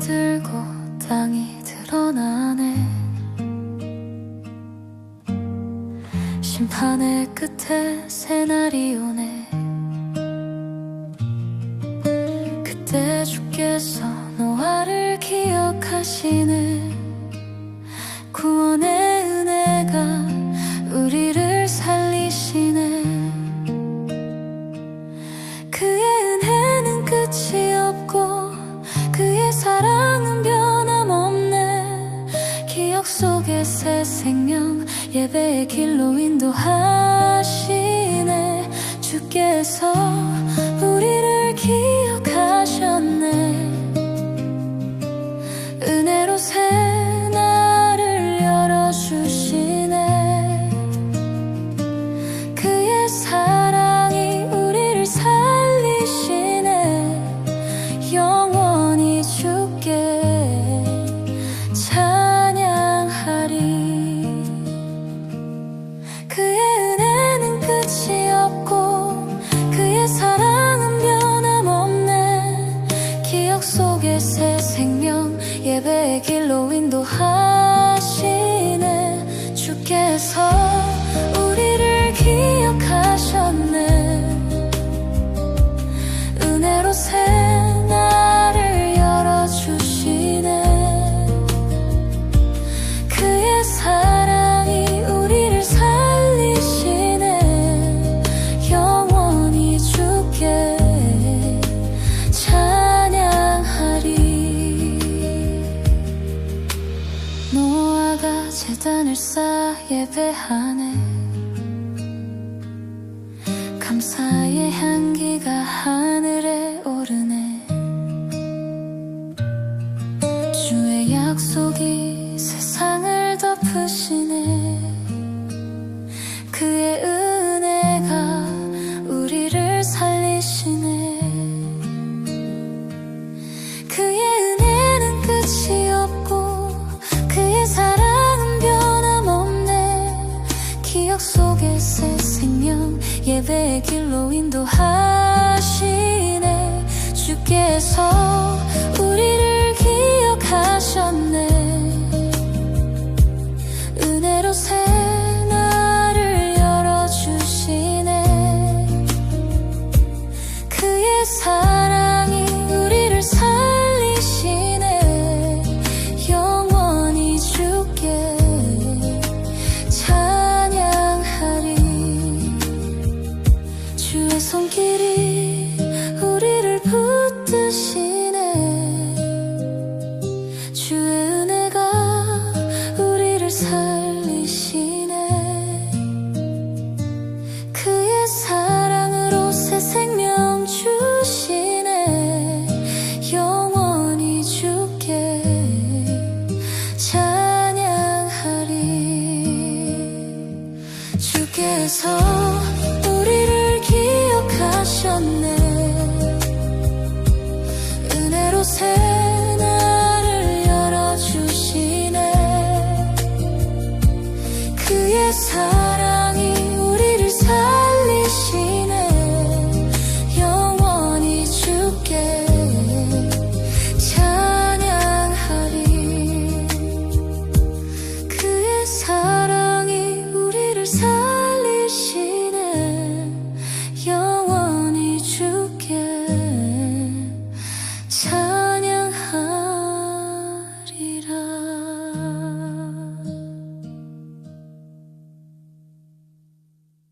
들고 땅이 드러나네. 심판의 끝에 새날이 오네. 그때 주께서 노아를 기억하시네 새 생명 예배의 길로 인도하시네. 주께서 우리를 기억하 예배의 길로 인도하시네. 주께서 노아가 재단을 쌓아 예배하네. 감사의 향기가 하늘에 오르네. 주의 약속이 기억 속에 새 생명 예배의 길로 인도하시네. 주께서 그의 사랑이 우리를 살리시네 영원히 주께 찬양하리. 그의 사랑이 우리를 살리시네